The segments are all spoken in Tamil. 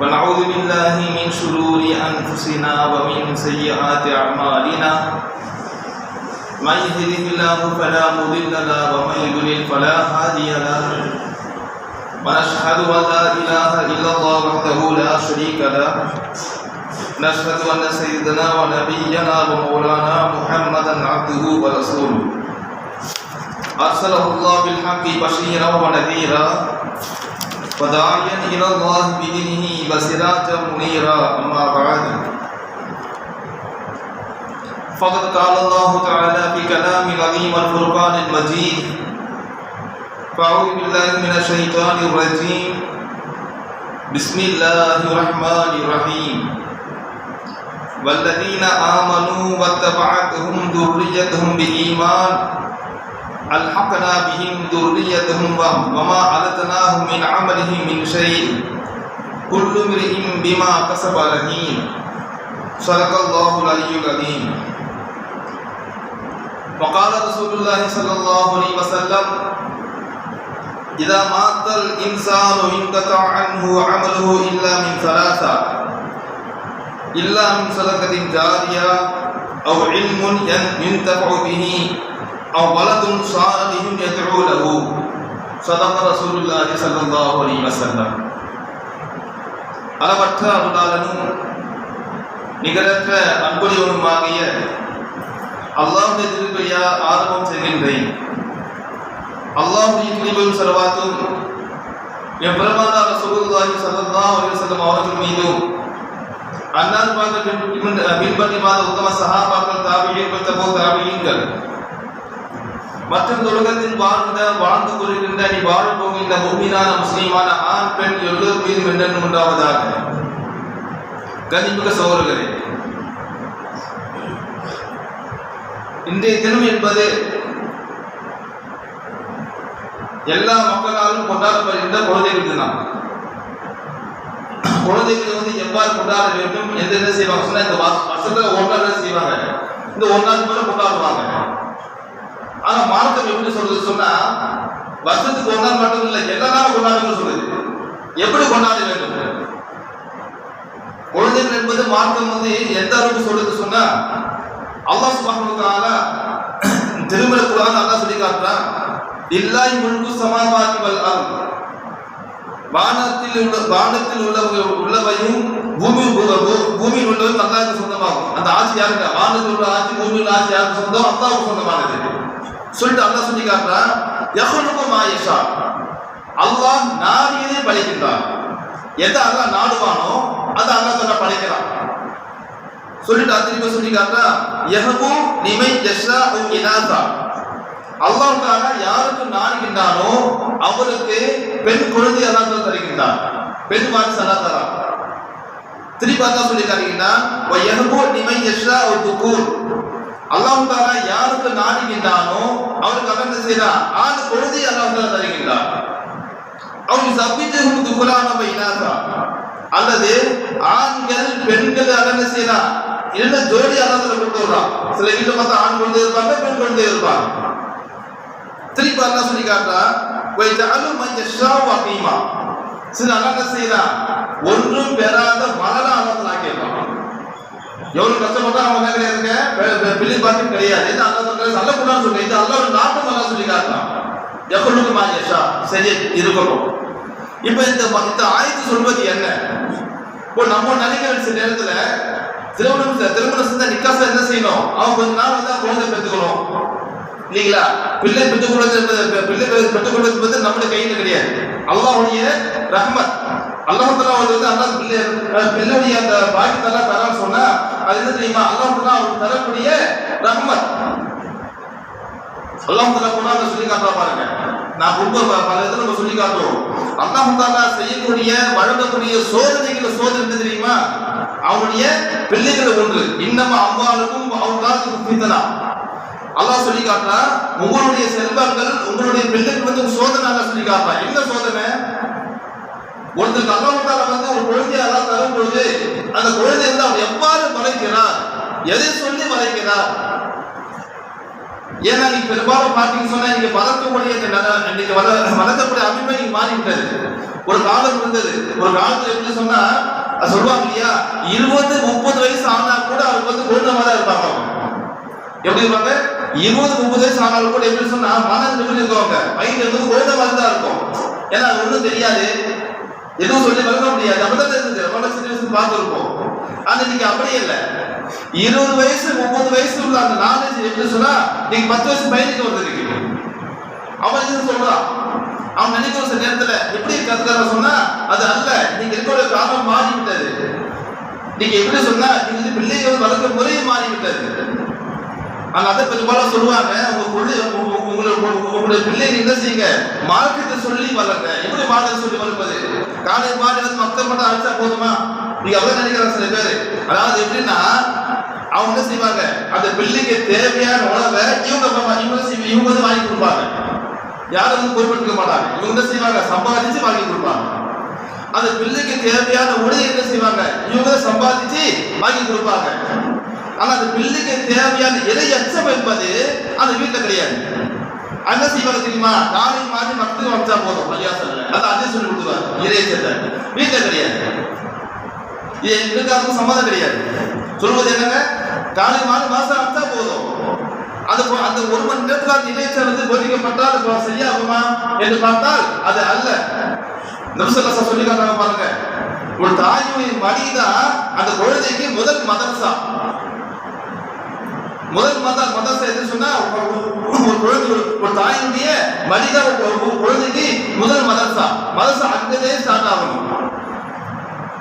ونعوذ بالله من شرور أنفسنا ومن سيئات أعمالنا. من يهده الله فلا مضل له ومن يضلل فلا هادي له. ونشهد أن لا إله إلا الله وحده لا شريك له. نشهد أن سيدنا ونبينا ومولانا محمدا عبده ورسوله. أرسله الله بالحق بشيرا ونذيرا. وداعيا الى الله باذنه وسراجا منيرا اما بعد. فقد قال الله تعالى في كلام العظيم الفرقان المجيد فأعوذ بالله من الشيطان الرجيم. بسم الله الرحمن الرحيم. والذين آمنوا واتبعتهم ذريتهم بإيمان ألحقنا بهم ذريتهم وما ألتناهم من عملهم من شيء. كل امرئ بما كسب رهين. صدق الله العلي العظيم. وقال رسول الله صلى الله عليه وسلم إذا مات الإنسان انقطع عنه عمله إلا من ثلاثة. إلا من صدقة جارية أو علم ينتفع به. أو ولد صالح يدعو له صدق رسول الله صلى الله عليه وسلم அளவற்ற அருளாளனும் நிகரற்ற அன்புடையவனுமாகிய அல்லாஹுடைய திருப்பையா ஆரம்பம் செய்கின்றேன் அல்லாஹுடைய கிருபையும் செலவாத்தும் என் பெருமானா ரசூலுல்லாஹி ஸல்லல்லாஹு அலைஹி வஸல்லம் அவர்கள் மீதும் அன்னார் பார்த்த பின்பற்றி மாத உத்தம சஹாபாக்கள் தாபியீன்கள் தபோ தாபியீன்கள் மற்றும் உலகத்தில் வாழ்ந்த வாழ்ந்து கொள்கின்ற நீ வாழ போகின்ற முக்மீனான முஸ்லீமான ஆண் பெண் எல்லோர் மீதும் என்றென்றும் உண்டாவதாக. கனிமிக சோழர்களே இன்றைய தினம் என்பது எல்லா மக்களாலும் கொண்டாடப்படுகின்ற குழந்தைகள் தினம் குழந்தைகள் வந்து எவ்வாறு கொண்டாட வேண்டும் எந்த என்ன செய்வாங்க? சொன்னா இந்த வருஷத்துல ஒரு நாள் செய்வாங்க. இந்த ஒரு நாள் கூட கொண்டாடுவாங்க. ஆனா மார்க்கம் எப்படி சொல்றது சொன்னா வருஷத்துக்கு ஒரு நாள் மட்டும் இல்லை எல்லா நாளும் கொண்டாடுன்னு சொல்லுது எப்படி கொண்டாட வேண்டும்? குழந்தைகள் என்பது மார்க்கம் வந்து எந்த அளவுக்கு சொல்றது சொன்னா அல்லாஹ் சுப்ஹானஹு திருமண தஆலா அல்லாஹ் சொல்லி காட்டுறான். இல்லாய் முல்கு சமாவாதி வல் வானத்தில் உள்ள வானத்தில் உள்ள உள்ளவையும் பூமி பூமியில் உள்ளவையும் அல்லாஹ்வுக்கு சொந்தமாகும். அந்த ஆட்சி யாருக்கு வானத்தில் உள்ள ஆட்சி பூமியில் ஆட்சி யாருக்கு சொந்தம்? அல்லாஹ்வுக்கு சொந்தமானது. சொல்லிட்டு அல்லாஹ் சொல்லி காட்டுறான் யஹ்லுகு ஆயிஷா அல்லாஹ் நாடியதை படைக்கின்றான். எதை அல்லாஹ் நாடுவானோ அதை அல்லாஹ் தன்னை படைக்கிறான். சொல்லிட்டு திரும்ப சொல்லி காட்டுறான் யஹபு நிமை ஜஷா உ இனாசா. அல்லாஹ் தாலா யாருக்கு நாடுகின்றானோ அவருக்கு பெண் குழந்தை அல்லாஹ் தருகின்றான். பெண் வாரிசு அல்லாஹ் தரா திருப்பி அல்லாஹ் சொல்லி காட்டுகின்றான் வ நிமை ஜஷா ஒரு துக்கூர் அல்லாஹ் தாலா யாருக்கு நாடுகின்றானோ அவருக்கு அவன் என்ன செய்யறான் ஆண் குழந்தை அல்லாஹ் தாலா தருகின்றான் அவன் சப்பித்து துகுலான இனாசா அல்லது ஆண்கள் பெண்கள் என்ன செய்யலாம் இரண்டு ஜோடி அல்லாத்துல கொண்டு சில வீட்டுல பார்த்தா ஆண் குழந்தை இருப்பாங்க பெண் குழந்தை இருப்பாங்க. திருப்பி அல்லா சொல்லி காட்டுறா வைத்தாலும் மஞ்ச அகீமா. சில அல்லா என்ன செய்யலாம் ஒன்றும் பெறாத மலர நான் ஆக்கிடலாம் எவ்வளவு கஷ்டப்பட்டா அவங்க என்ன கிடையாதுங்க பிள்ளை பார்த்து கிடையாது. இது அல்லா சொல்றது அல்ல குணம் சொல்லி இது அல்லா ஒரு நாட்டம் அல்லா சொல்லி காட்டுறான் எவ்வளவுக்கு மாஜேஷா சரி இருக்கணும் இப்ப இந்த இந்த ஆயத்து சொல்வது என்ன? இப்போ நம்ம நினைக்கிற சில நேரத்துல திருமணம் திருமணம் செஞ்ச நிக்காச என்ன செய்யணும்? அவன் கொஞ்ச நாள் வந்து குழந்தை பெற்றுக்கணும். இல்லைங்களா? பிள்ளை பெற்றுக்கொள்வது என்பது பிள்ளை பெற்றுக்கொள்வது என்பது நம்முடைய கையில கிடையாது. அல்லாவுடைய ரஹ்மத். அல்லாஹ் தஆலா வந்து அல்லாஹ் பிள்ளை பிள்ளையுடைய அந்த பாக்கியத்தெல்லாம் தரான்னு சொன்னா அது என்ன தெரியுமா? அல்லாஹ் அவருக்கு தரக்கூடிய ரஹ்மத். அல்லாஹ் தஆலா சொல்லி காட்டுறா பாருங்க. நான் ரொம்ப பல இதில் நம்ம சொல்லி காட்டுறோம். அல்லாஹ் செய்யக்கூடிய வழங்கக்கூடிய சோதனைகளை சோதனை தெரியுமா? அவனுடைய பிள்ளைகள் ஒன்று இன்னமும் அம்மாவுக்கும் அவங்களால அவுலாதுக்கும் அல்லாஹ் சொல்லி காட்டுறான் உங்களுடைய செல்வங்கள் உங்களுடைய பிள்ளைக்கு வந்து சோதனை சொல்லி காட்டுறான் என்ன சோதனை? ஒருத்தருக்கு அல்லாஹால வந்து ஒரு குழந்தையை அல்லாஹ் தரும் பொழுது அந்த குழந்தை வந்து அவன் எவ்வாறு மறைக்கிறான்? எதை சொல்லி வளைக்கிறார் ஏன்னா நீங்க பெரும்பாலும் பார்த்தீங்கன்னு சொன்னா நீங்க வளர்க்கக்கூடிய இன்னைக்கு வள வளர்க்கக்கூடிய அமைப்பை நீங்க மாறிவிட்டது. ஒரு காலம் இருந்தது. ஒரு காலத்துல எப்படி சொன்னா சொல்லுவாங்க இல்லையா? இருபது முப்பது வயசு ஆனா கூட அவங்க வந்து குழந்தை மாதிரி இருப்பாங்க. எப்படி இருப்பாங்க? இருபது முப்பது வயசு ஆனாலும் கூட எப்படி சொன்னா மனம் நிமிடம் இருக்கவங்க மைண்ட் வந்து குழந்தை மாதிரி தான் இருக்கும். ஏன்னா அது ஒண்ணும் தெரியாது. எதுவும் சொல்லி வளர்க்க முடியாது. அப்படிதான் இருந்தது ரொம்ப பார்த்துருப்போம். ஆனா இன்னைக்கு அப்படி இல்லை. இருபது வயசு முப்பது வயசு உள்ள அந்த நாலேஜ் எப்படி சொன்னா நீங்க பத்து வயசு பையனுக்கு வந்திருக்கு அவன் இது சொல்றான் அவன் நினைக்கிற சில நேரத்துல எப்படி கத்துக்கார சொன்னா அது அல்ல. நீங்க இருக்கிற காலம் மாறி விட்டது நீங்க எப்படி சொன்னா நீங்க வந்து பிள்ளைகள் வளர்க்க முறையை மாறி விட்டது அதை பெரும்பாலும் சொல்லுவாங்க. உங்க பிள்ளை உங்களுடைய பிள்ளைங்க என்ன செய்யுங்க? மார்க்கத்தை சொல்லி வளர்ங்க. எப்படி மார்க்கத்தை சொல்லி வளர்ப்பது? காலை மாறி வந்து மக்கள் மட்டும் அழைச்சா போதுமா? நீங்க அவ்வளவு நினைக்கிறாங்க சில பேர். அதாவது எப்படின்னா அவங்க என்ன செய்வாங்க? அந்த பிள்ளைக்கு தேவையான உணவை இவங்க இவங்க இவங்க வந்து வாங்கி கொடுப்பாங்க. யாரும் வந்து பொருட்படுத்த மாட்டாங்க. இவங்க என்ன செய்வாங்க? சம்பாதிச்சு வாங்கி கொடுப்பாங்க. அந்த பிள்ளைக்கு தேவையான உடையை என்ன செய்வாங்க? இவங்க சம்பாதிச்சு வாங்கி கொடுப்பாங்க. ஆனால் அந்த பிள்ளைக்கு தேவையான எதை அச்சம் என்பது அந்த வீட்டில் கிடையாது. அந்த செய்வாங்க தெரியுமா? காலை மாதிரி மக்கள் வச்சா போதும். பள்ளியாசல்ல அது அதே சொல்லி கொடுத்துருவாங்க இறை அச்சத்தை வீட்டுல கிடையாது. இது எங்களுக்காகவும் சம்மதம் கிடையாது. சொல்வது என்னங்க? காலை மாலை மாசம் வச்சா போதும். அது அந்த ஒரு மணி நேரத்தில் அந்த இறைச்சல் வந்து போதிக்கப்பட்டால் சரியாகுமா என்று பார்த்தால் அது அல்ல. நபிசல்லா சொல்லி காட்டாங்க பாருங்க. ஒரு தாயுடைய மடிதான் அந்த குழந்தைக்கு முதல் மதரசா. முதல் மத மதத்தை எது சொன்னா ஒரு ஒரு குழந்தை ஒரு- தாயினுடைய மனித ஒரு குழந்தைக்கு முதல் மதரசா மதரசா அங்கதே ஸ்டார்ட் ஆகணும்.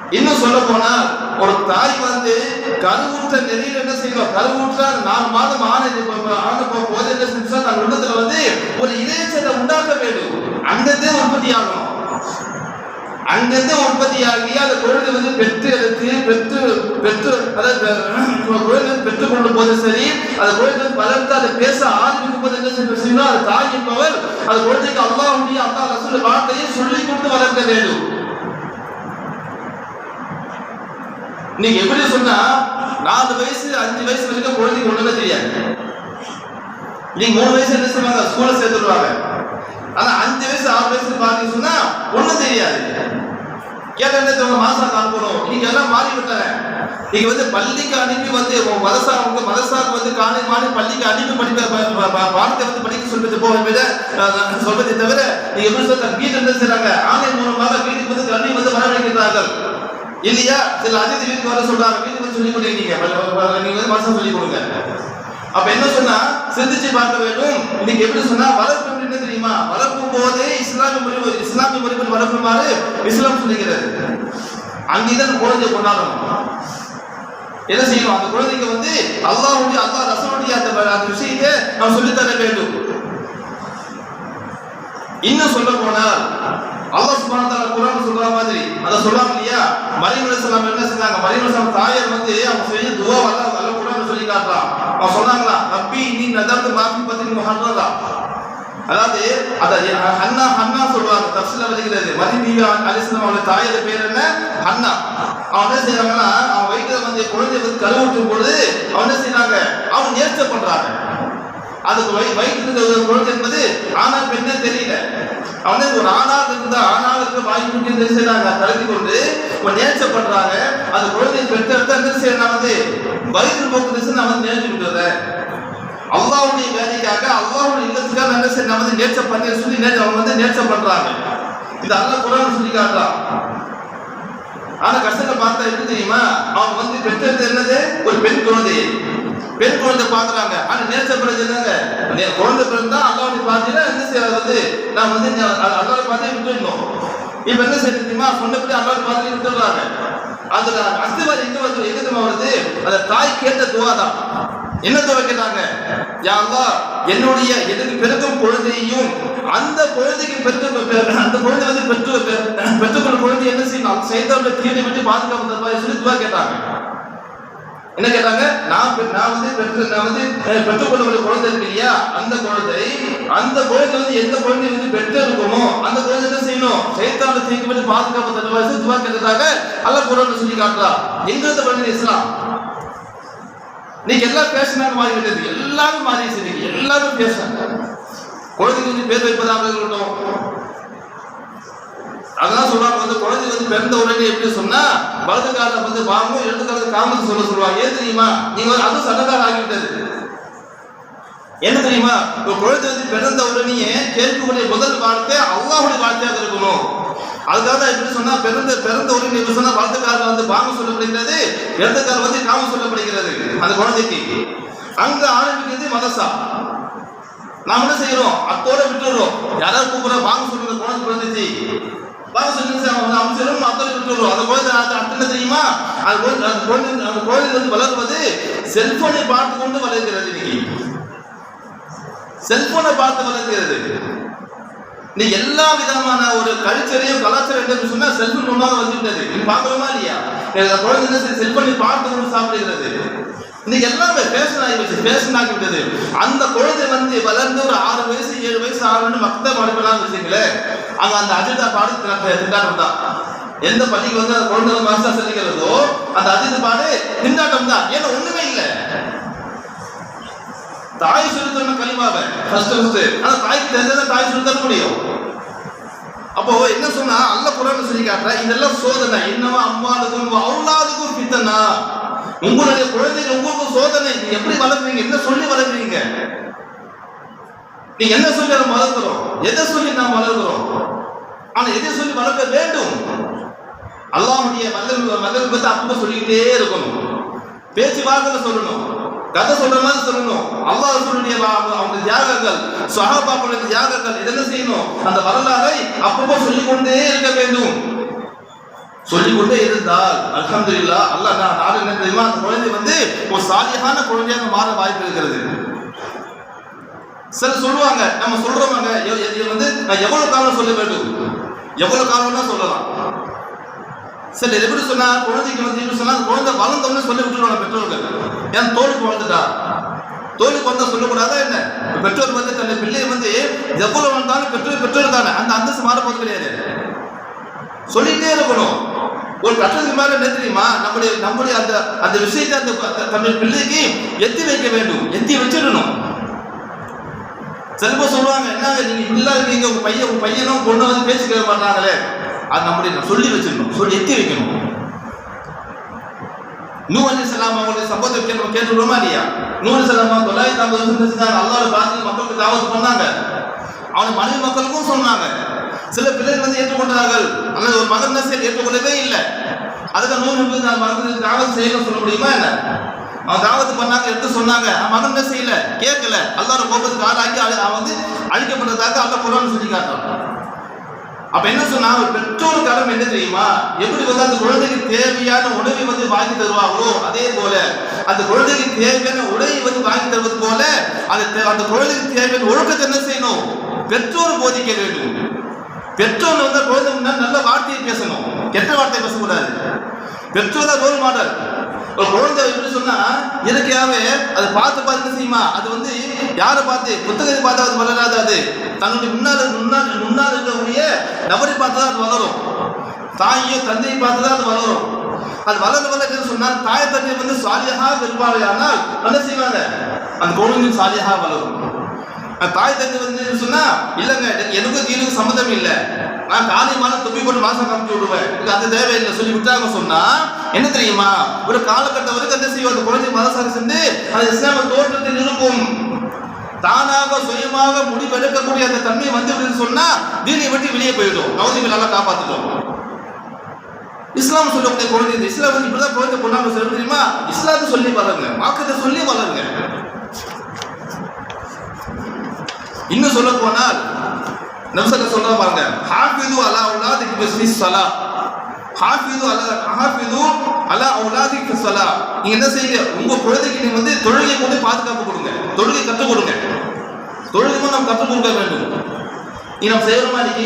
இன்னும் சொல்ல போனா ஒரு தாய் வந்து கருவூற்ற நெறியில் என்ன செய்யணும்? கருவூற்ற நாலு மாதம் ஆனது ஆன போது என்ன செஞ்சா தன் உள்ளத்துல வந்து ஒரு இளையச்சத்தை உண்டாக்க வேண்டும். அங்கதே உற்பத்தி ஆகணும் அங்கிருந்து உற்பத்தியாகி அந்த குழந்தை வந்து பெற்று எடுத்து பெற்று பெற்று அதாவது குழந்தை பெற்று பெற்றுக் கொள்ளும் போது சரி அந்த குழந்தை வளர்த்து அதை பேச ஆரம்பிக்கும் போது என்ன செய்ய- செய்யணும் அந்த தாய் என்பவர் அந்த குழந்தைக்கு அல்லாஹ்வுடைய அல்லா ரசூல் வார்த்தையை சொல்லி கொடுத்து வளர்க்க வேண்டும். நீங்க எப்படி சொன்னா நாலு வயசு அஞ்சு வயசு வரைக்கும் குழந்தைக்கு ஒண்ணுமே தெரியாது. நீங்க மூணு வயசு என்ன செய்வாங்க ஸ்கூல்ல சேர்த்துருவாங்க ஆனா அஞ்சு வயசு ஆறு வயசு பாத்தீங்கன்னா ஒண்ணும் தெரியாது. கேட்ட அவங்க தெரியுமா அனுப்பணும் இன்னைக்கு எல்லாம் மாறி விட்டாங்க நீங்க வந்து பள்ளிக்கு அனுப்பி வந்து உங்க மதசா உங்க மதசாக்கு வந்து காலை மாறி பள்ளிக்கு அனுப்பி படிக்க ப- பாடத்தை வந்து படிக்க சொல்றது போக விட சொல்றதை தவிர நீங்க எப்படி சொல்ற வீட்டு என்ன செய்றாங்க ஆன்லைன் மூலமாக வீட்டுக்கு வந்து கல்வி வந்து வரவழைக்கிறார்கள். இல்லையா? சில அதிதி வீட்டுக்கு வர சொல்றாங்க. வீட்டுக்கு வந்து சொல்லி கொடுங்க நீங்க. நீங்க வந்து மாசம் சொல்லி கொடுங்க. அப்ப என்ன சொன்னா? சிந்திச்சு பார்க்க வேண்டும். இன்னைக்கு எப்படி சொன்னா வளர்ப்பு என்ன தெரியுமா? வளர்க்கும் போதே இஸ்லாமிய மொழி இஸ்லாமிய முறைப்படி வளர்க்குமாறு இஸ்லாம் சொல்லுகிறது. அங்கேதான் குழந்தை கொண்டாடணும். என்ன செய்யணும்? அந்த குழந்தைக்கு வந்து அல்லாஹ்வுடைய அல்லா ரசூலுடைய அந்த அந்த விஷயத்தை நாம் சொல்லித்தர வேண்டும். இன்னும் சொல்ல போனால் அல்லாஹ் சுப்ஹானஹு வ தஆலா குர்ஆன் சொல்ற மாதிரி. அத சொல்றாங்க இல்லையா? மரியம் அலைஹிஸ்ஸலாம் என்ன செஞ்சாங்க? மரியம் அலைஹிஸ்ஸலாம் தாயார் வந்து அவங்க செய்ய துவா அல்லாஹ் அல்லாஹ் குர்ஆன் சொல்லி காட்டுறான். அவங்க சொன்னாங்களா ரப்பி நீ நதர்த்து மாஃபி பத்தின் முஹர்ரதா? அதாவது அத ஹன்னா ஹன்னா சொல்றாங்க தப்சீல வருகிறது. மரியம் பீவி அலைஹிஸ்ஸலாம் அவங்களுடைய தாயார் பேர் என்ன? ஹன்னா. அவன் என்ன செய்யறாங்கன்னா அவன் வயிற்றுல வந்து குழந்தை வந்து கருவுற்றும் பொழுது அவன் என்ன செய்யறாங்க அவன் நேர்ச்சை பண்றாங்க. அதுக்கு வயிற்று குழந்தை என்பது ஆனா பெண்ணே தெரியல. அவனே ஒரு ஆணாக இருந்தா ஆணாளுக்கு வாய் குட்டி என்ன செய்யறாங்க கலந்து கொண்டு ஒரு நேச்ச பண்றாங்க. அந்த குழந்தையை பெற்றெடுத்து என்ன செய்யறாங்க வந்து வயிற்று போக்கு திசை நான் வந்து நேர்ச்சி விட்டுறேன் அல்லாவுடைய வேலைக்காக அல்லாவுடைய இல்லத்துக்காக என்ன செய்ய நான் வந்து நேர்ச்சை பண்ணி சொல்லி நேர்ச்சி அவங்க வந்து நேர்ச்சை பண்றாங்க. இது அல்ல குரான் சொல்லி காட்டுறான் ஆனா கஷ்டத்தை பார்த்தா எப்படி தெரியுமா? அவங்க வந்து பெற்றது என்னது? ஒரு பெண் குழந்தையை. பெண் குழந்தை பாக்குறாங்க. ஆனா நேச்சர் பிறகு என்னங்க? குழந்தை பிறந்தா அல்லாவுடைய பாத்தீங்கன்னா என்ன செய்யறது? வந்து நான் வந்து அல்லாவுடைய பாத்தையை விட்டுடணும் இப்ப என்ன செய்ய தெரியுமா? சொன்னபடி அல்லாவுடைய பாத்தையை விட்டுடுறாங்க அதுல அஸ்திவாரி எங்க வந்து எங்க வருது? அந்த தாய் கேட்ட துவா தான். என்ன துவா கேட்டாங்க? யா என்னுடைய எனக்கு பிறக்கும் குழந்தையையும் அந்த குழந்தைக்கு பெற்று அந்த குழந்தை வந்து பெற்று பெற்றுக்கொள்ள குழந்தை என்ன செய்யணும்? செய்தவர்கள் தீர்வை விட்டு பாதுகாப்பு தருவாய் சொல்லி துவா கேட்டாங்க. என்ன கேட்டாங்க? நான் பெ- நான் வந்து பெற்று நான் வந்து அஹ், பெற்றுக்கொள்ளக்கூடிய குழந்தை இருக்கு இல்லையா? அந்த குழந்தை அந்த குழந்தை வந்து எந்த குழந்தை வந்து பெற்று இருக்குமோ அந்த குழந்தை என்ன செய்யணும்? சைத்தான தீங்கு பற்றி பாதுகாப்பு தருவாசி துவா கேட்டதாக அல்ல குரான் சொல்லி காட்டுறா. எங்க இருந்து வருது இஸ்லாம். நீங்க எல்லாம் பேசினாங்க மாறி விட்டது எல்லாரும் மாறி சரி எல்லாரும் பேசுறாங்க குழந்தைக்கு வந்து பேர் வைப்பதாக இருக்கட்டும். அதான் சொல்றாங்க வந்து குழந்தை வந்து பிறந்த உடனே எப்படி சொன்னா வலது காலம் வந்து வாங்கும் இடது காலத்து காமத்து சொல்ல சொல்லுவாங்க. ஏன் தெரியுமா? நீங்க வந்து அது சட்டக்கார ஆகிவிட்டது. என்ன தெரியுமா? ஒரு குழந்தை வந்து பிறந்த உடனேயே கேட்கக்கூடிய முதல் வார்த்தை அல்லாஹுடைய வார்த்தையாக இருக்கணும். அதுக்காக தான் எப்படி சொன்னா பிறந்த பிறந்த உடனே எப்படி சொன்னா வலது காலம் வந்து பாம்பு சொல்லப்படுகிறது இடது காலம் வந்து காம சொல்லப்படுகிறது. அந்த குழந்தைக்கு. அங்க ஆரம்பிக்கிறது மதசா நாம என்ன செய்யறோம்? அத்தோட விட்டுடுறோம் யாராவது கூப்பிட வாங்க சொல்லுங்க குழந்தை பிறந்துச்சு வாங்க சொல்லுங்க அவங்க அமைச்சரும் அந்த குழந்தை அது என்ன தெரியுமா? அது குழந்தை அந்த குழந்தை அந்த குழந்தை வந்து வளர்வது செல்போனை பார்த்து கொண்டு வளர்கிறது இன்னைக்கு. செல்போனை பார்த்து வளர்கிறது. நீ எல்லா விதமான ஒரு கல்ச்சரையும் கலாச்சாரம் என்று சொன்னா செல்போன் மூலமாக வந்துவிட்டது. நீ பார்க்கணுமா இல்லையா? குழந்தை செல்போனை பார்த்து கொண்டு சாப்பிடுகிறது. இன்னைக்கு எல்லாமே ஃபேஷன் ஆகிவிட்டது ஃபேஷன் ஆகிவிட்டது அந்த குழந்தை வந்து வளர்ந்து ஒரு ஆறு வயசு ஏழு வயசு ஆகணும்னு மக்த படிப்பெல்லாம் வச்சுங்களேன் அங்க அந்த அஜிதா பாடு திண்டாட்டம் தான். எந்த பள்ளிக்கு வந்து அந்த குழந்தை மாஸ்டர் சொல்லிக்கிறதோ அந்த அஜித் பாடு திண்டாட்டம் தான். ஏன்னா ஒண்ணுமே இல்லை. தாய் சொல்லி தரணும் கலிமாவை ஃபர்ஸ்ட் ஃபர்ஸ்ட் தாய்க்கு தெரிஞ்சதை தாய் சொல்லி தர முடியும். அப்போ என்ன சொன்னா அல்ல குரான் சொல்லி காட்டுற இதெல்லாம் சோதனை. என்னவா அம்மாளுக்கும் அவுலாதுக்கும் பித்தனா உங்களுடைய குழந்தைகள் உங்களுக்கு சோதனை நீங்க எப்படி வளர்க்குறீங்க? என்ன சொல்லி வளர்க்குறீங்க? நீங்க என்ன சொல்லி நம்ம வளர்க்கிறோம்? எதை சொல்லி நாம் வளர்க்கிறோம்? ஆனா எதை சொல்லி வளர்க்க வேண்டும்? அல்லாஹுடைய வல்லல் வல்லல் பத்தி அப்ப சொல்லிக்கிட்டே இருக்கணும். பேச்சு வார்த்தை சொல்லணும். கதை சொல்ற மாதிரி சொல்லணும். அல்லாஹ் ரசூலுடைய அவங்க தியாகங்கள் சஹாபாக்களுடைய தியாகங்கள் இதெல்லாம் செய்யணும். அந்த வரலாறை அப்பப்போ சொல்லிக்கொண்டே இருக்க வேண்டும். சொல்லிக்கொண்டே இருந்தால் அல்ஹம்துலில்லாஹ் அல்லாஹ் நான் நாடு என்ன தெரியுமா? அந்த குழந்தை வந்து ஒரு சாலியான குழந்தையாக மாற வாய்ப்பு இருக்கிறது. சில சொல்லுவாங்க நம்ம சொல்றவங்க வந்து நான் எவ்வளவு காலம் சொல்ல வேண்டும்? எவ்வளவு காலம்னா சொல்லலாம். சரி எப்படி சொன்னா குழந்தைக்கு வந்து எப்படி சொன்னா குழந்தை வளர்ந்தோம்னு சொல்லி விட்டுருவாங்க பெற்றோர்கள். ஏன் தோலுக்கு வளர்ந்துட்டா தோலுக்கு வந்தா சொல்லக்கூடாதா என்ன? பெற்றோர் வந்து தன்னை பிள்ளையை வந்து எவ்வளவு வந்தாலும் பெற்றோர் பெற்றோர் தானே. அந்த அந்தஸ்து மாற கிடையாது. சொல்லிட்டே இருக்கணும். ஒரு கட்டத்துக்கு மேல என்ன தெரியுமா? நம்முடைய நம்முடைய அந்த அந்த விஷயத்தை அந்த அந்த- தன்னுடைய பிள்ளைக்கு எத்தி வைக்க வேண்டும். எத்தி வச்சிடணும். சில சொல்லுவாங்க என்னங்க நீங்க இல்லாத நீங்க உங்க பையன் உங்க பையனும் பொண்ணு வந்து பேசிக்கிற மாட்டாங்களே. அது நம்முடைய சொல்லி வச்சிடணும். சொல்லி எத்தி வைக்கணும். நூ அலி சலாம் அவங்களுடைய சம்பவத்தை கேட்டு நம்ம இல்லையா? நூ அலி சலாம் தொள்ளாயிரத்தி ஐம்பது வருஷம் செஞ்சாங்க அல்லாஹ் மக்களுக்கு தாவத்து பண்ணாங்க. அவன் மனைவி மக்களுக்கும் சொன்னாங்க. சில பிள்ளைகள் வந்து ஏற்றுக்கொண்டார்கள். அல்லது ஒரு மகன் நசையில் ஏற்றுக்கொள்ளவே இல்லை. அதுக்கு நூறு என்பது நான் மகன் தாவத்து செய்யணும் சொல்ல முடியுமா என்ன? அவன் தாவத்து பண்ணாங்க எடுத்து சொன்னாங்க. மகன் என்ன செய்யல கேட்கல. அல்லாத கோபத்துக்கு ஆளாக்கி அவன் வந்து அழிக்கப்பட்டதாக அல்ல குரான் சொல்லி காட்டான் அப்ப என்ன சொன்னா ஒரு பெற்றோர் கடமை என்ன தெரியுமா? எப்படி வந்து அந்த குழந்தைக்கு தேவையான உணவை வந்து வாங்கி தருவாங்களோ அதே போல அந்த குழந்தைக்கு தேவையான உடையை வந்து வாங்கி தருவது போல அந்த தே- அந்த குழந்தைக்கு தேவையான ஒழுக்கத்தை என்ன செய்யணும்? பெற்றோர் போதிக்க வேண்டும். பெற்றோர் வந்து குழந்தை நல்ல வார்த்தையை பேசணும். கெட்ட வார்த்தை பேசக்கூடாது. பெற்றோர் தான் ரோல் மாடல் ஒரு குழந்தை எப்படி சொன்னா இயற்கையாவே அதை பார்த்து பார்த்து என்ன செய்யுமா? அது வந்து யாரை பார்த்து? புத்தகத்தை பார்த்து அது வளராது அது. தன்னுடைய முன்னால் முன்னால் முன்னால் இருக்கக்கூடிய நபரை பார்த்து தான் அது வளரும். தாயையும் தந்தையை பார்த்து தான் அது வளரும். அது வளர வளர என்ன சொன்னா தாய் தந்தை வந்து சாலியாக இருப்பார்கள் என்ன செய்வாங்க? அந்த குழந்தையும் சாலியாக வளரும். தாய் தந்தை வந்து சொன்னா இல்லைங்க எனக்கு- எனக்கும் தீனுக்கு சம்மந்தம் இல்லை. நான் காலியமான தொப்பி போட்டு மாசம் காமிச்சு விடுவேன். எனக்கு அது தேவையில்லை சொல்லி விட்டாங்க சொன்னா என்ன தெரியுமா? ஒரு காலகட்டம் வரைக்கும் என்ன செய்யும்? அந்த குழந்தை மதசாரி சென்று அது இஸ்லாம தோற்றத்தில் இருக்கும். தானாக சுயமாக முடிவெடுக்கக்கூடிய அந்த தன்மை வந்து சொன்னா தீனை விட்டு வெளியே போயிடும். நவதிகள் நல்லா காப்பாத்திட்டோம் இஸ்லாம் சொல்லக்கூடிய குழந்தை இஸ்லாம் வந்து இப்படிதான் குழந்தை கொண்டாந்து சொல்ல தெரியுமா? இஸ்லாத்தை சொல்லி வளருங்க. மார்க்கத்தை சொல்லி வளருங்க. இன்னும் சொல்ல போனால் நம்சல சொல்ற பாருங்க ஹாஃபிது அலா உலாதிக்கு பிஸ்மி சலா ஹாஃபிது அலா ஹாஃபிது அலா உலாதிக்கு சலா நீங்க என்ன செய்யுங்க? உங்க குழந்தைக்கு நீங்க வந்து தொழுகை கொண்டு பாதுகாப்பு கொடுங்க. தொழுகை கற்றுக் கொடுங்க. தொழுகை நம்ம கற்றுக் கொடுக்க வேண்டும். நீ நம்ம செய்யற மாதிரி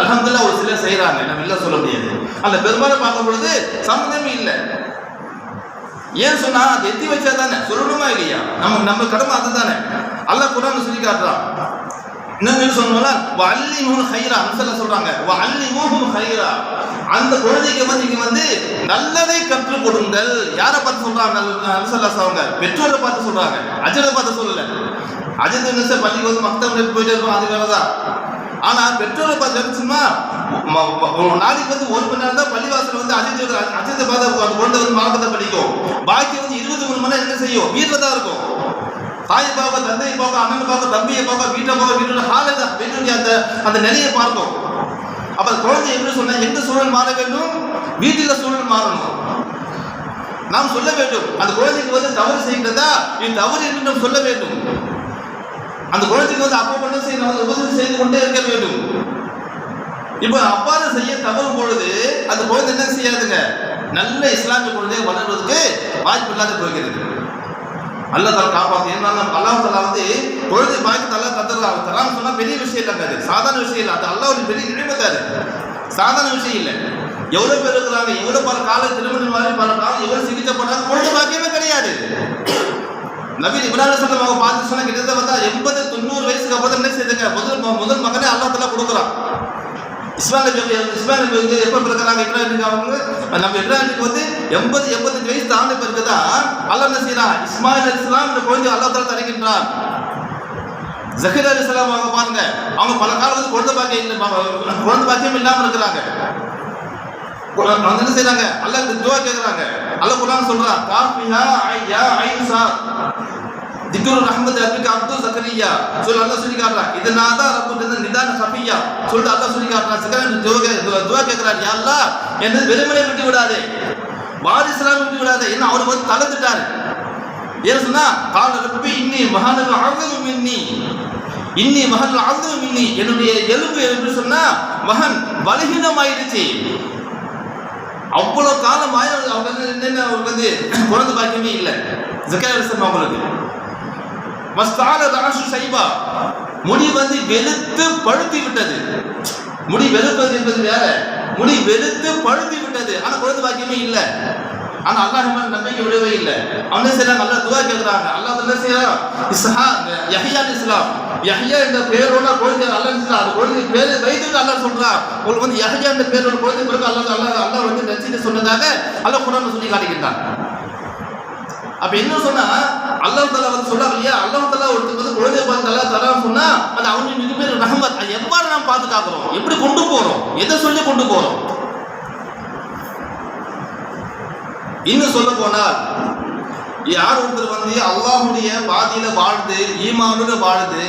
அலமதுல்லா ஒரு சிலர் செய்யறாங்க நம்ம இல்லை சொல்ல முடியாது. அந்த பெரும்பாலும் பார்க்கும் பொழுது சம்மந்தமே இல்லை. ஏன் சொன்னா அது எத்தி வச்சா தானே சொல்லணுமா இல்லையா? நம்ம நம்ம கடமை அதுதானே. அல்ல குரான் சொல்லி காட்டுறான். இன்னும் சொன்னோம்ல வள்ளி மூணு ஹைரா அம்சல்ல சொல்றாங்க. வள்ளி மூணு ஹைரா அந்த குழந்தைக்கு வந்து நீங்க வந்து நல்லதை கற்றுக் கொடுங்கள். யாரை பார்த்து சொல்றாங்க? அம்சல்லா அவங்க பெற்றோரை பார்த்து சொல்றாங்க. அஜரை பார்த்து சொல்லல. அஜித் நிமிஷ பள்ளிக்கு வந்து மக்தம் போயிட்டே இருக்கும் அது வேலைதான். ஆனா பெட்ரோலை பார்த்து இருந்துச்சுன்னா நாளைக்கு வந்து ஒரு மணி நேரம் தான் பள்ளிவாசல் வந்து அஜித் அஜித் பார்த்து அந்த குழந்தை வந்து மார்க்கத்தை படிக்கும். பாக்கி வந்து இருபத்தி மூணு மணி நேரம் என்ன செய்யும்? வீட்டில் தான் இருக்கும். தாயை பார்க்க தந்தையை பார்க்க அண்ணனை பார்க்க தம்பியை பார்க்க வீட்டை பார்க்க வீட்டோட ஹாலை தான் வீட்டுடைய அந்த அந்த நிலையை பார்க்கும். அப்ப குழந்தை எப்படி சொன்ன எந்த சூழல் மாற வேண்டும்? வீட்டில் சூழல் மாறணும். நாம் சொல்ல வேண்டும் அந்த குழந்தைக்கு வந்து தவறு செய்கிறதா இது தவறு என்று நாம் சொல்ல வேண்டும். அந்த குழந்தைக்கு வந்து அப்பா மட்டும் செய்யணும் நம்ம உபதேசம் செய்து கொண்டே இருக்க வேண்டும். இப்போ அவ்வாறு செய்ய தவறும் பொழுது அந்த குழந்தை என்ன செய்யாதுங்க? நல்ல இஸ்லாமிய குழந்தையை வளர்வதற்கு வாய்ப்பு இல்லாத போகிறது. அல்லாஹ் தலா காப்பாத்து. ஏன்னா அல்லாஹ் தலா வந்து குழந்தை பாய்க்கு தலா தந்துடுறாங்க தரான்னு சொன்னா பெரிய விஷயம் இல்லைங்க அது சாதாரண விஷயம் இல்லை. அது அல்லா ஒரு பெரிய நினைமத்தாரு சாதாரண விஷயம் இல்லை. எவ்வளவு பேர் இருக்கிறாங்க? எவ்வளவு பல கால திருமணம் மாதிரி பல காலம் எவ்வளவு சிகிச்சை பண்ணாங்க குழந்தை பாக்கியமே கிடையாது. நபி இப்ராஹிம் சொல்லம் அவங்க பார்த்து சொன்னா கிட்டத்தட்ட பார்த்தா எண்பது தொண்ணூறு வயசுக்கு அப்புறம் என்ன செய்யுங்க முதல் முதல் மகனே அல்லாஹ் தலா கொடுக்குறான். இஸ்மாயில் நபி இஸ்மாயில் நபி வந்து எப்போ பிறக்கிறாங்க இப்ராஹிம் அவங்க நம்ம இப்ராஹிமுக்கு வந்து எண்பது எண்பத்தஞ்சு வயசு தாண்டி பிறகுதா அல்லா என்ன செய்யறான் இஸ்மாயில் இஸ்லாம் இந்த குழந்தை அல்லாஹ் தலா தருகின்றான். ஜஹீர் அலி இஸ்லாம் அவங்க பாருங்க அவங்க பல காலம் வந்து குழந்தை பாக்கியம் குழந்தை பாக்கியம் இல்லாமல் இருக்கிறாங்க. என்ன செய்யறாங்க அல்லாஹ் துவா கேட்குறாங்க அல்ல குரான் சொல்றான் காஃபிஹா ஐயா ஐன்சா திக்ரு ரஹ்மத் ரப்பிக அப்து சக்கரியா. சொல்ல அல்லாஹ் சொல்லி காட்டுறான் இது நான் தான் ரப்பு நிதான சஃபியா. சொல்லிட்டு அல்லாஹ் சொல்லி காட்டுறான் சக்கரன் துவா துவா கேட்கறான் யா அல்லாஹ் என்ன வெறுமனே விட்டு விடாதே. வாரிசுலாம் விட்டு விடாதே. என்ன அவர் வந்து தளர்ந்துட்டாரு. ஏன் சொன்னா கால ரப்பி இன்னி மகான ஆகவும் இன்னி இன்னி மகன் ஆகவும் இன்னி என்னுடைய எலும்பு என்று சொன்னா மகன் பலகீனமாயிடுச்சு. அவ்வளோ காலம் ஆய அவங்க வந்து என்னென்ன அவருக்கு வந்து குழந்தை பாக்கியமே இல்லை. ஜக்கா அலிசன் அவங்களுக்கு. மஸ்தால ராசு சைபா முடி வந்து வெளுத்து பழுத்தி விட்டது. முடி வெளுப்பது என்பது வேற. முடி வெளுத்து பழுத்தி விட்டது. ஆனா குழந்தை பாக்கியமே இல்லை. ஆனா அல்லாஹ் மேல நம்பிக்கை விடவே இல்லை. அவன் என்ன செய்யறாங்க அல்லாஹ் துவா கேட்கிறாங்க அல்லாஹ் என்ன செய்யறான்? இஸ்ஹா யஹ்யா இஸ்லாம். யஹ்யா என்ற பேரோட குழந்தை அல்லாஹ் செய்யறான்? அந்த குழந்தை பேர் வைத்துட்டு அல்லாஹ் சொல்றான். உங்களுக்கு வந்து யஹ்யா என்ற பேரோட குழந்தை பிறகு அல்லாஹ் அல்லாஹ் அல்லாஹ் வந்து நச்சிட்டு சொன்னதாக அல்லாஹ் குரான் சொல்லி காட்டுகின்றான். அப்ப என்ன சொன்னா அல்லாஹ் தலா வந்து சொல்றாங்க இல்லையா? அல்லாஹ் தலா ஒருத்தர் வந்து குழந்தை பார்த்து தலா தரா சொன்னா அது அவனுக்கு மிகப்பெரிய ரஹமத். அது எவ்வாறு நாம் பாதுகாக்கிறோம்? எப்படி கொண்டு போறோம்? எதை சொல்லி கொண்டு போறோம்? இன்னும் சொல்ல போனால் யார் ஒருத்தர் வந்து அல்லாஹுடைய பாதியில வாழ்ந்து ஈமானோட வாழ்ந்து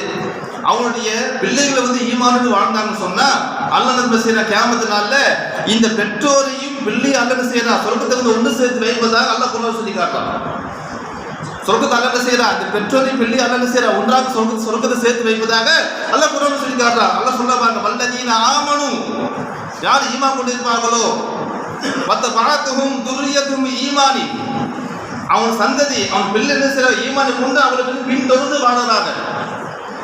அவனுடைய பிள்ளைகளை வந்து ஈமானோடு வாழ்ந்தாங்கன்னு சொன்னா அல்ல நம்ப செய்யற கேமத்தினால இந்த பெற்றோரையும் பிள்ளை அல்லது செய்யறா சொர்க்கத்தை வந்து ஒன்று சேர்த்து வைப்பதாக அல்ல குரான் சொல்லி காட்டுறான். சொர்க்கத்தை அல்ல செய்யறா இந்த பெற்றோரையும் பிள்ளை அல்லது செய்யறா ஒன்றாக சொர்க்க சொர்க்கத்தை சேர்த்து வைப்பதாக அல்ல குரான் சொல்லி காட்டுறான். அல்ல சொல்ல பாருங்க வல்லதீன ஆமனும் யார் ஈமா கொண்டிருப்பார்களோ மற்ற பழக்கமும் துரியத்தும் ஈமானி. அவன் சந்ததி அவன் பிள்ளை என்ன செய்யற? ஈமானை கொண்டு அவர்களுக்கு பின்தொடர்ந்து வாழறாங்க.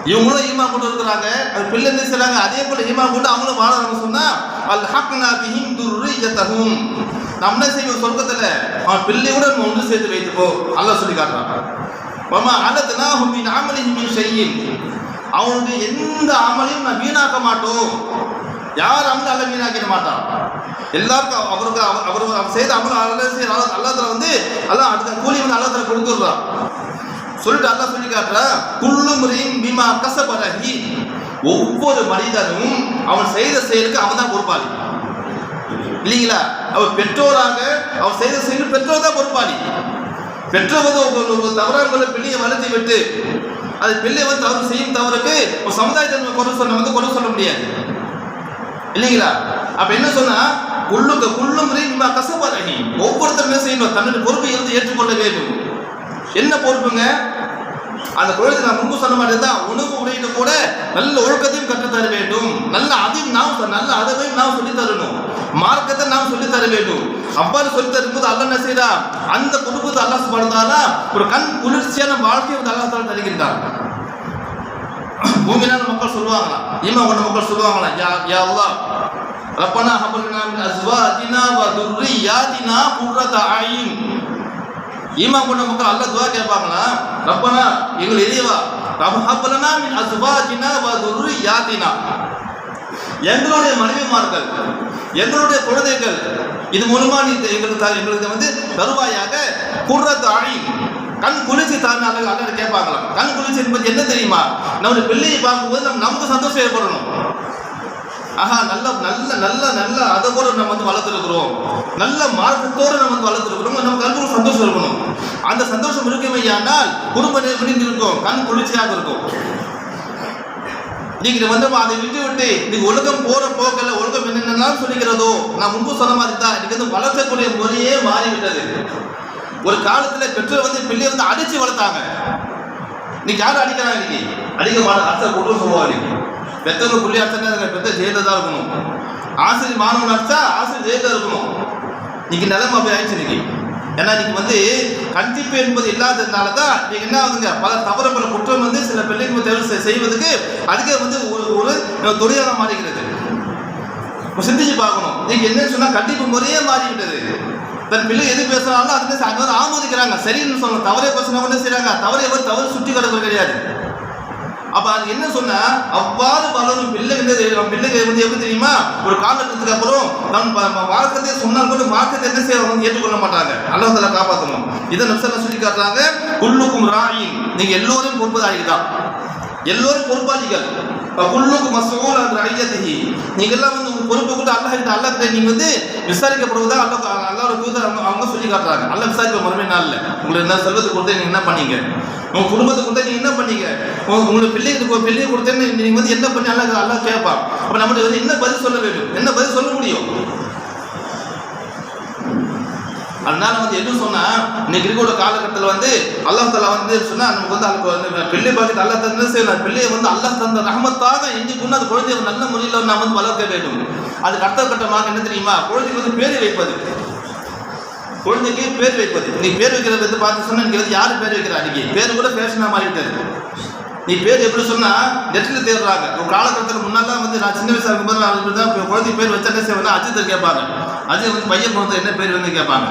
இவங்களும் ஈமா கொண்டு இருக்கிறாங்க அது பிள்ளை என்ன செய்றாங்க அதே போல ஈமா கொண்டு அவங்களும் வாழறாங்க சொன்னா அல் ஹக்னா பிஹிம் துர்ரியத்தஹும். நம்ம என்ன செய்வோம்? சொர்க்கத்துல அவன் பிள்ளை கூட நம்ம ஒன்று சேர்த்து வைத்துக்கோ. அல்ல சொல்லி காட்டுறான். மாமா அல்லதுனா மின் நாமலி மின் ஷையின். அவனுடைய எந்த அமலையும் நான் வீணாக்க மாட்டோம். யார் அமல் அல்ல வீணாக்கிட மாட்டான்? எல்லாருக்கும் அவருக்கு அவ- அவர் அவர் செய்த அமல் அல்ல செய்ய அல்லாத்துல வந்து அல்ல அதுக்கு கூலி வந்து அல்லாத்துல கொடுத்துடுறான். சொல்லிட்டு அல்லாஹ் சொல்லி காட்டுற குள்ளு முறையும் பீமா கசபரகி ஒவ்வொரு மனிதனும் அவன் செய்த செயலுக்கு அவன் தான் பொறுப்பாளி. இல்லைங்களா? அவர் பெற்றோராக அவர் செய்த செயல் பெற்றோர் தான் பொறுப்பாளி. பெற்றோர் வந்து ஒரு- தவறான பிள்ளையை வளர்த்தி விட்டு அது பிள்ளை வந்து தவறு செய்யும் தவறுக்கு ஒரு சமுதாயத்தை குறை சொல்ல வந்து குறை சொல்ல முடியாது. இல்லைங்களா? அப்ப என்ன சொன்னா உள்ளுக்கு குள்ளும் முறை நம்ம கசப்பரகி ஒவ்வொருத்தருமே செய்யணும் தன்னுடைய பொறுப்பை இருந்து ஏற்றுக்கொள்ள வேண்டும். என்ன பொறுப்புங்க? அந்த குழந்தை நான் முன்பு சொன்ன மாதிரி தான் உணவு உடையிட்டு கூட நல்ல ஒழுக்கத்தையும் கற்றுத்தர வேண்டும். நல்ல அதையும் நாம் நல்ல அதவையும் நாம் சொல்லித் தரணும். மார்க்கத்தை நாம் சொல்லித் தர வேண்டும். அவ்வாறு சொல்லித் தரும்போது அல்ல என்ன செய்யறா அந்த குடும்பத்தை அல்லாஹ் சுபடுத்தாரா ஒரு கண் குளிர்ச்சியான வாழ்க்கையை வந்து அல்லாஹ் தருகின்றார் பூமியிலான மக்கள் சொல்லுவாங்களா? ஈமா கொண்ட மக்கள் சொல்லுவாங்களா? யா யா அல்லாஹ். ரப்பனா ஹபல்னா மின் அஸ்வாஜினா வ துர்ரியாதினா குர்ரத அயின். ஈமான் கொண்ட மக்கள் அல்லாஹ் துவா கேட்பாங்களா? ரப்பனா எங்கள் இறைவா ரப்பலனா மின் அஸ்வாஜினா வ துர்ரியாதினா. எங்களுடைய மனைவிமார்கள் எங்களுடைய குழந்தைகள் இது மூலமா நீ எங்களுக்கு எங்களுக்கு வந்து தருவாயாக குர்ரத் ஆயின் கண் குளிர்ச்சி தான் அல்ல அல்ல கேட்பாங்களாம் கண் குளிர்ச்சி என்பது என்ன தெரியுமா? நம்ம பிள்ளையை பார்க்கும்போது நம்ம நமக்கு சந்தோஷம் ஏற்படணும். ஆஹா நல்ல நல்ல நல்ல நல்ல அதை கூட நம்ம வந்து வளர்த்துருக்குறோம். நல்ல மார்க்கத்தோடு நம்ம வந்து வளர்த்துருக்குறோம். நம்ம கண்ணுக்கு சந்தோஷம் இருக்கணும். அந்த சந்தோஷம் இருக்குமையானால் குடும்ப எப்படி இருக்கும். கண் குளிர்ச்சியாக இருக்கும். நீங்க வந்து அதை விட்டு விட்டு நீங்க ஒழுக்கம் போற போக்கல ஒழுக்கம் என்னென்னலாம் சொல்லிக்கிறதோ நான் முன்பு சொன்ன மாதிரி தான் இன்னைக்கு வந்து வளர்த்தக்கூடிய முறையே மாறிவிட்டது. ஒரு காலத்துல பெற்றோர் வந்து பிள்ளையை வந்து அடிச்சு வளர்த்தாங்க. இன்னைக்கு யாரும் அடிக்கிறாங்க இன்னைக்கு? அடிக்க மாட்டேன் அரசை கொண்டு சொல்லுவாங்க இன்னைக்கு. பெற்றவங்க புள்ளி அரசாங்க பெற்ற ஜெயில தான் இருக்கணும். ஆசிரியர் மாணவன் அடிச்சா ஆசிரியர் ஜெயில இருக்கணும். இன்னைக்கு நிலைமை அப்படி ஆயிடுச்சு இன்னைக்கு. ஏன்னா இன்னைக்கு வந்து கண்டிப்பு என்பது இல்லாததுனால தான் நீங்க என்ன ஆகுதுங்க? பல தவறு பல குற்றம் வந்து சில பிள்ளைங்க தேர்வு செய்வதுக்கு செய்வதற்கு அதுக்கே வந்து ஒரு ஒரு தொழிலாக மாறுகிறது இப்போ சிந்திச்சு பார்க்கணும். நீங்க என்னன்னு சொன்னா கண்டிப்பு முறையே மாறிவிட்டது தன் பிள்ளை எது பேசுறாங்களோ அதுக்கு அங்க ஆமோதிக்கிறாங்க. சரின்னு சொல்லணும். தவறே பேசினா செய்கிறாங்க செய்றாங்க. தவறே தவறு சுற்றி கிடக்கிறது கிடையாது. அப்ப அது என்ன சொன்ன அவ்வாறு வளரும் பிள்ளைகள் பிள்ளைகள் வந்து எப்படி தெரியுமா? ஒரு காலகட்டத்துக்கு அப்புறம் நம் ப- சொன்னால் கூட மார்க்கத்தை என்ன செய்ய ஏற்றுக்கொள்ள மாட்டாங்க. அல்லாஹ் காப்பாற்றணும் இதை நம்சல்ல சொல்லி காட்டுறாங்க. உள்ளுக்கும் ராயின். நீங்க எல்லோரும் பொறுப்பதாகி தான். எல்லோரும் பொறுப்பாளிகள். பகுல்லுக்கு மசூல் அந்த ஐயத்திகி நீங்க எல்லாம் வந்து உங்க பொறுப்பு கூட அல்லாஹ் கிட்ட அல்லாஹ் கிட்ட நீங்க வந்து விசாரிக்கப்படுவதா அல்லாஹ் அல்லாஹ் தூதர் அவங்க அவங்க சொல்லி காட்டுறாங்க. அல்ல விசாரிக்க மறுமை நாள்ல. உங்களுக்கு என்ன செல்வத்தை கொடுத்து நீங்க என்ன பண்ணீங்க? உங்க குடும்பத்தை கொடுத்தா நீங்க என்ன பண்ணீங்க? உங்க உங்களுக்கு பிள்ளைகளுக்கு பிள்ளையை கொடுத்தேன்னு நீங்க வந்து என்ன பண்ணி அல்லாஹ் அல்லாஹ் கேட்பான். அப்ப நம்மகிட்ட வந்து என்ன பதில் சொல்ல வேண்டும்? என்ன பதில் சொல்ல முடியும்? அதனால வந்து என்ன சொன்னா இன்னைக்கு இருக்கிற காலகட்டத்தில் வந்து அல்லாஹ் தலா வந்து சொன்னா நமக்கு வந்து அதுக்கு வந்து பிள்ளை பாக்கிட்டு அல்லா தந்து செய்யலாம் பிள்ளையை வந்து அல்லாஹ் தந்த ரஹமத்தாக எஞ்சிக்கொண்டு அது குழந்தையை ஒரு நல்ல முறையில் நாம் வந்து வளர்க்க வேண்டும். அதுக்கு அடுத்த கட்டமாக என்ன தெரியுமா? குழந்தைக்கு வந்து பேர் வைப்பது. குழந்தைக்கு பேர் வைப்பது. நீ பேர் வைக்கிறத வந்து பார்த்து சொன்னா நீங்க வந்து யார் பேர் வைக்கிறா இன்னைக்கு பேர் கூட ஃபேஷனாக மாறிவிட்டது. நீ பேர் எப்படி சொன்னா நெட்டில் தேடுறாங்க. ஒரு காலகட்டத்தில் முன்னாலாம் வந்து நான் சின்ன வயசாக இருக்கும்போது நான் தான் குழந்தை பேர் வச்சா என்ன செய்வேன்னா அஜித்தை கேட்பாங்க. அஜித் வந்து பையன் குழந்தை என்ன பேர் வந்து கேட்பாங்க.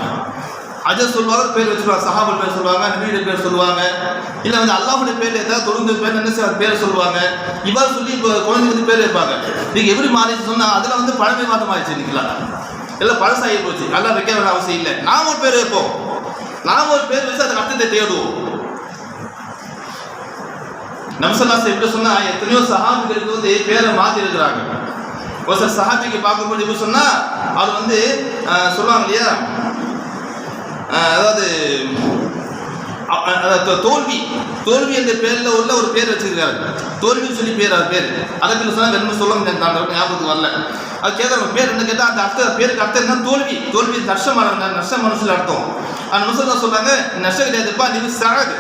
அஜர் சொல்லுவாங்க பேர் வச்சுருவாங்க சஹாபுல் பேர் சொல்லுவாங்க நபியுடைய பேர் சொல்லுவாங்க. இல்லை வந்து அல்லாஹுடைய பேர் ஏதாவது தொழுந்து பேர் என்ன செய்வாங்க பேர் சொல்லுவாங்க. இவ்வாறு சொல்லி இப்போ குழந்தைங்களுக்கு வந்து பேர் வைப்பாங்க. நீங்கள் எப்படி மாறிச்சு சொன்னால் அதில் வந்து பழமை மாற்றம் ஆயிடுச்சு இன்னைக்கெல்லாம் எல்லாம் பழசாகி போச்சு. நல்லா வைக்க வேண்டிய அவசியம் இல்லை. நாம் ஒரு பேர் வைப்போம். நாம் ஒரு பேர் வச்சு அதுக்கு அர்த்தத்தை தேடுவோம். நம்சல்லாஸ் எப்படி சொன்னா எத்தனையோ சஹாபிகளுக்கு வந்து பேரை மாத்தி இருக்கிறாங்க ஒரு சார் சஹாபிக்கு பார்க்கும்போது எப்படி சொன்னா அவர் வந்து சொல்லுவாங்க இல்லையா? அதாவது தோல்வி. தோல்வி என்ற பேரில் உள்ள ஒரு பேர் வச்சிருக்காரு. தோல்வின்னு சொல்லி பேர் அது பேர். அரபியில் சொன்னால் வெறும் சொல்ல முடியாது நான் ஞாபகத்துக்கு வரல. அது கேட்குறாங்க பேர் என்ன கேட்டால் அந்த அர்த்தம் பேருக்கு அர்த்தம் என்ன தோல்வி. தோல்வி நஷ்டமான நஷ்ட மனசில் அர்த்தம். அந்த முஸ்லிம் சொல்கிறாங்க நஷ்டம் கிடையாதுப்பா நீ சாது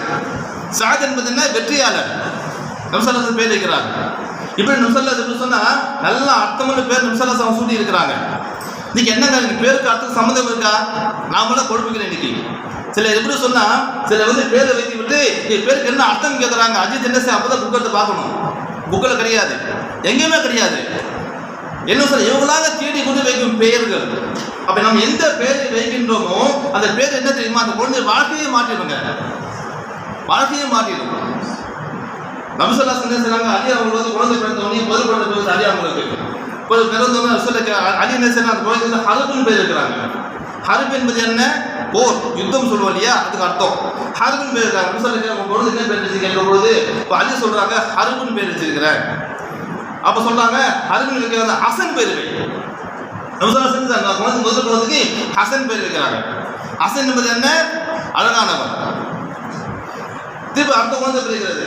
சாத் என்பது என்ன? வெற்றியாளர். நம்சல்லாசன் பேர் வைக்கிறாங்க இப்படி நம்சல்லாஸ் சொன்னால் நல்லா நல்ல அர்த்தமான பேர் நம்சல்லாஸ் அவங்க சூட்டி இருக்கிறாங்க இன்னைக்கு என்ன பேருக்கு அர்த்தம் சம்மந்தம் இருக்கா? நாமெல்லாம் கொடுப்புக்கிறேன் இன்னைக்கு. சில எப்படி சொன்னா சில வந்து பேரை வைத்து விட்டு பேருக்கு என்ன அர்த்தம் கேட்குறாங்க அஜித் என்ன செய்ய அப்பதான் புக்கத்தை பார்க்கணும். புக்கில் கிடையாது. எங்கேயுமே கிடையாது. என்ன சொல்ல இவங்களாக தேடி கொண்டு வைக்கும் பெயர்கள். அப்ப நம்ம எந்த பெயரை வைக்கின்றோமோ அந்த பேர் என்ன தெரியுமா? அந்த குழந்தை வாழ்க்கையை மாற்றிடுங்க. வாழ்க்கையை மாற்றிடும். நபிசல்லா சந்தேசனாங்க செய்றாங்க அவங்களுக்கு வந்து குழந்தை பிறந்தவனே பொது குழந்தை பிறந்த அலி அவங்களுக்கு. ஒரு பிறந்தவங்க சொல்ல அலி நேசன் அந்த குழந்தை வந்து பேர் இருக்கிறாங்க ஹருப் என்பது என்ன? போர் யுத்தம் சொல்லுவோம் இல்லையா? அதுக்கு அர்த்தம். ஹருப்புன்னு பேர் இருக்காங்க நபிசல்லா உங்க பொழுது என்ன பேர் வச்சிருக்கேன் பொழுது இப்போ அலி சொல்றாங்க ஹருப்புன்னு பேர் வச்சிருக்கிறேன். அப்போ சொல்றாங்க ஹருப்புன்னு இருக்கிற அந்த ஹசன் பேர் வை. நபிசல்லா குழந்தை முதல் குழந்தைக்கு ஹசன் பேர் இருக்கிறாங்க ஹசன் என்பது என்ன? அழகானவர் திருப்பி அடுத்த குழந்தை பிறக்கிறது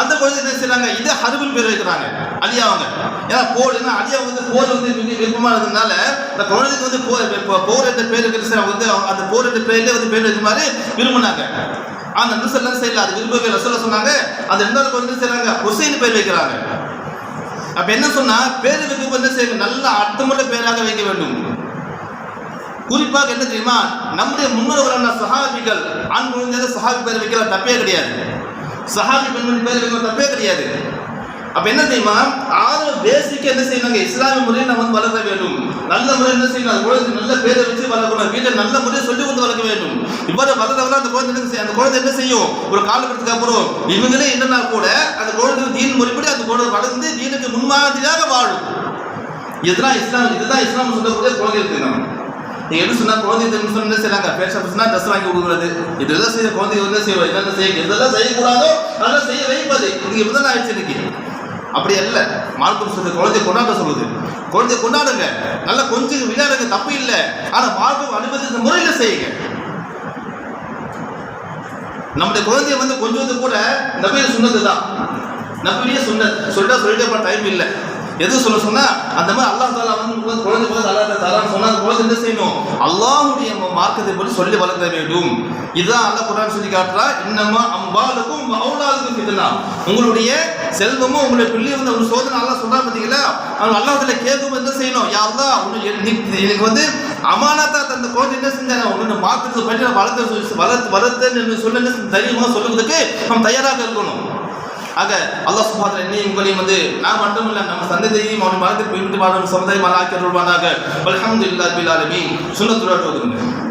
அந்த குழந்தை என்ன செய்யறாங்க இது ஹருப்புன்னு பேர் வைக்கிறாங்க. அழியாவாங்க ஏன்னா போர் என்ன அலியா வந்து போர் வந்து விரும்பி- விருப்பமா இருந்ததுனால இந்த குழந்தைக்கு வந்து போர் இப்போ போர் என்ற பேர் இருக்கிற வந்து அந்த போர் என்ற பேர்லேயே வந்து பேர் வைக்க மாதிரி விரும்பினாங்க. அந்த நிமிஷம்லாம் செய்யல அது விரும்பவே இல்லை. சொல்ல சொன்னாங்க அந்த ரெண்டாவது குழந்தை செய்கிறாங்க ஹுசைன் பேர் வைக்கிறாங்க. அப்ப என்ன சொன்னா பேர் வைக்கும் வந்து செய்யுங்க? நல்ல அர்த்தமுள்ள பேராக வைக்க வேண்டும். குறிப்பாக என்ன தெரியுமா? நம்முடைய முன்னோர்களான சஹாபிகள் ஆண் குழந்தை சஹாபி பேர் வைக்கிற தப்பே கிடையாது. சஹாபி பெண்மணி பேர் வைக்கிற தப்பே கிடையாது. அப்ப என்ன செய்யுமா ஆறு பேசிக்கு என்ன செய்யணுங்க இஸ்லாமிய முறையில் நம்ம வந்து வளர்க்க வேண்டும். நல்ல முறையில் என்ன செய்யணும்? அந்த குழந்தை நல்ல பேரை வச்சு வளர்க்கணும். வீட்டில் நல்ல முறையை சொல்லி கொடுத்து வளர்க்க வேண்டும். இவ்வாறு வளர அந்த குழந்தை என்ன செய்யும்? அந்த குழந்தை என்ன செய்யும்? ஒரு காலகட்டத்துக்கு அப்புறம் இவங்களே என்னன்னா கூட அந்த குழந்தை தீன் முறைப்படி அந்த குழந்தை வளர்ந்து தீனுக்கு முன்மாதிரியாக வாழும். இதுதான் இஸ்லாம் இதுதான் இஸ்லாம் சொல்லக்கூடிய குழந்தை இருக்கு நம்ம. நீங்க எப்படி சொன்னா குழந்தை தெரியும் என்ன செய்யறாங்க? பேஷா சொன்னா ட்ரெஸ் வாங்கி கொடுக்குறது. இதெல்லாம் செய்ய குழந்தைகள் என்ன செய்வோம் என்னென்ன செய்ய எதெல்லாம் செய்யக்கூடாதோ அதெல்லாம் செய்ய வைப்பது. இது இப்படிதான் ஆயிடுச்சு இன்னைக்கு. அப்படி அல்ல. மார்க்கம் சொல்றது குழந்தை கொண்டாட சொல்லுது. குழந்தை கொண்டாடுங்க. நல்லா கொஞ்சம் விளையாடுங்க தப்பு இல்லை. ஆனால் மார்க்கம் அனுமதித்த முறையில் செய்யுங்க. நம்முடைய குழந்தைய வந்து கொஞ்சம் கூட நபிய சொன்னது தான் நபியே சொன்ன சொல்லிட்டா சொல்லிட்டே டைம் இல்லை. எது சொல்ல சொன்னா அந்த மாதிரி அல்லாஹ் தாலா வந்து உங்களுக்கு குழந்தை அல்லாஹ் தாலான்னு சொன்னா அந்த குழந்தை என்ன செய்யணும்? அல்லாஹுடைய மார்க்கத்தை பற்றி சொல்லி வளர்த்த வேண்டும். இதுதான் அல்லாஹ் குரான் சொல்லி காட்டுறா இன்னமா அம்பாலுக்கும் அவுலாதுக்கும் ஃபித்னா. உங்களுடைய செல்வமும் உங்களுடைய பிள்ளை வந்து ஒரு சோதனை அல்லாஹ் சொல்றா பார்த்தீங்களா அவங்க அல்லாஹ் கேட்கும் என்ன செய்யணும்? யாருதான் எனக்கு வந்து அமானத்தா தந்த குழந்தை என்ன செஞ்சாங்க? உன்னை மார்க்கத்தை பற்றி வளர்த்து வளர்த்து வளர்த்து வளர்த்தேன்னு சொல்ல என்ன சொல்லுவதற்கு நம்ம தயாராக இருக்கணும். ஆக அல்லாஹ் சுபாத்திர என்னையும் உங்களையும் வந்து நான் மட்டும் இல்ல நம்ம சந்ததியையும் அவன் மரத்தில் பின்பற்றி வாழும் சமுதாயம் ஆக்கி அருள்வானாக. அலமது இல்லா ஆலமீன். சுன்னத்துடன்